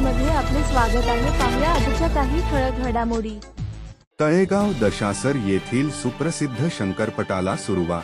स्वागत आहे. पाहुया आजच्या काही ठळक घडामोडी. तळेगाव दशासर येथील सुप्रसिद्ध शंकरपटाला सुरुवात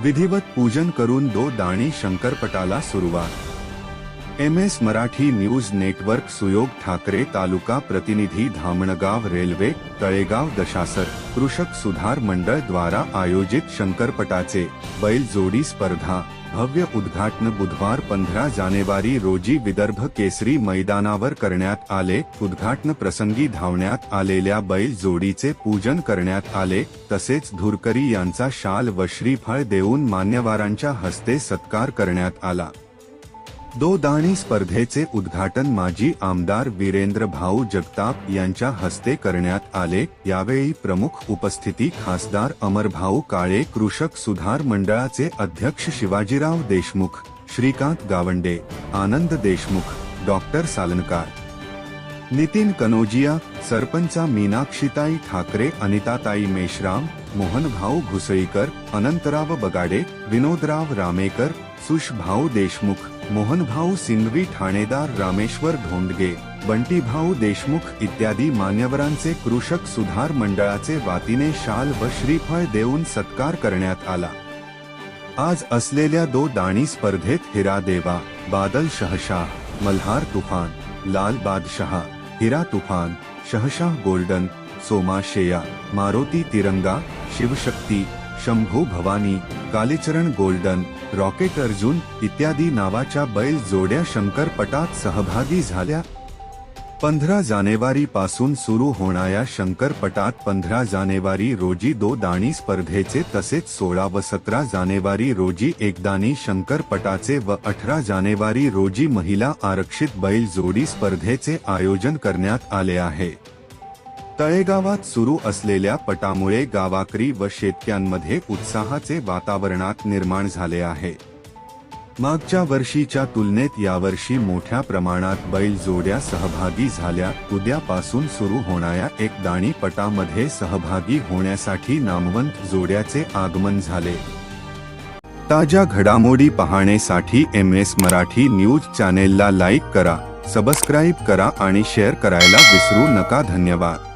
विधिवत पूजन करून दो दाणी शंकरपटाला सुरुवात M S Marathi news network Suyog Thackeray taluka प्रतिनिधी धामणगाव रेल्वे तळेगाव दशासर. कृषक सुधार मंडळ द्वारा आयोजित शंकरपटाचे बैल जोडी स्पर्धा. भव्य उद्घाटन बुधवार पंधरा जानेवारी रोजी विदर्भ केसरी मैदानावर करण्यात आले. उद्घाटन प्रसंगी धावण्यात आलेल्या बैल जोडीचे पूजन करण्यात आले. तसेच धुरकरी यांचा शाल व श्रीफळ देऊन मान्यवारांच्या हस्ते सत्कार करण्यात आला. दो दाणी स्पर्धेचे उद्घाटन माजी आमदार वीरेंद्र भाऊ जगताप यांच्या हस्ते करण्यात आले. यावेळी प्रमुख उपस्थिती खासदार अमरभाऊ काळे कृषक सुधार मंडळाचे अध्यक्ष शिवाजीराव देशमुख श्रीकांत गावंडे आनंद देशमुख डॉक्टर सालनकार. नितीन कनोजिया सरपंचा मीनाक्षीताई ठाकरे अनिताताई मेश्राम मोहनभाऊ घुसळीकर अनंतराव बगाडे विनोदराव रामेकर सुषभाऊ देशमुख मोहनभाऊ सिंघवी ठाणेदार रामेश्वर धोंडगे बंटीभाऊ देशमुख इत्यादी मान्यवरांचे कृषक सुधार मंडळाचे वातीने शाल व श्रीफळ देऊन सत्कार करण्यात आला. आज असलेल्या दो दाणी स्पर्धेत हिरा देवा बादल शहशाह मल्हार तुफान लाल Badshah Heera Toofan शहशाह golden Soma Sheya Maruti Tiranga Shivshakti Shambhu Bhavani Kalicharan golden rocket Arjun इत्यादी नावाच्या बैल जोड्या शंकरपटात सहभागी झाल्या. पंधरा जानेवारी पासून सुरू होणाऱ्या शंकरपटात पंधरा जानेवारी रोजी दो दाणी स्पर्धेचे तसेच सोळा व सतरा जानेवारी रोजी एकदानी शंकरपटाचे व अठरा जानेवारी रोजी महिला आरक्षित बैल जोडी स्पर्धेचे आयोजन करण्यात आले आहे. तळेगावात सुरू असलेल्या पटामुळे गावाकरी व शेतक्यांमध्ये उत्साहाचे वातावरणात निर्माण झाले आहे. मागच्या वर्षीच्या तुलनेत यावर्षी मोठ्या प्रमाणात बैल जोड्या सहभागी झाल्या. उद्यापासून सुरू होणाऱ्या एक दाणी पटामध्ये सहभागी होण्यासाठी नामवंत जोड्याचे आगमन झाले. ताज्या घडामोडी पाहण्यासाठी एम एस मराठी न्यूज चॅनेलला लाईक करा सबस्क्राईब करा आणि शेअर करायला विसरू नका. धन्यवाद.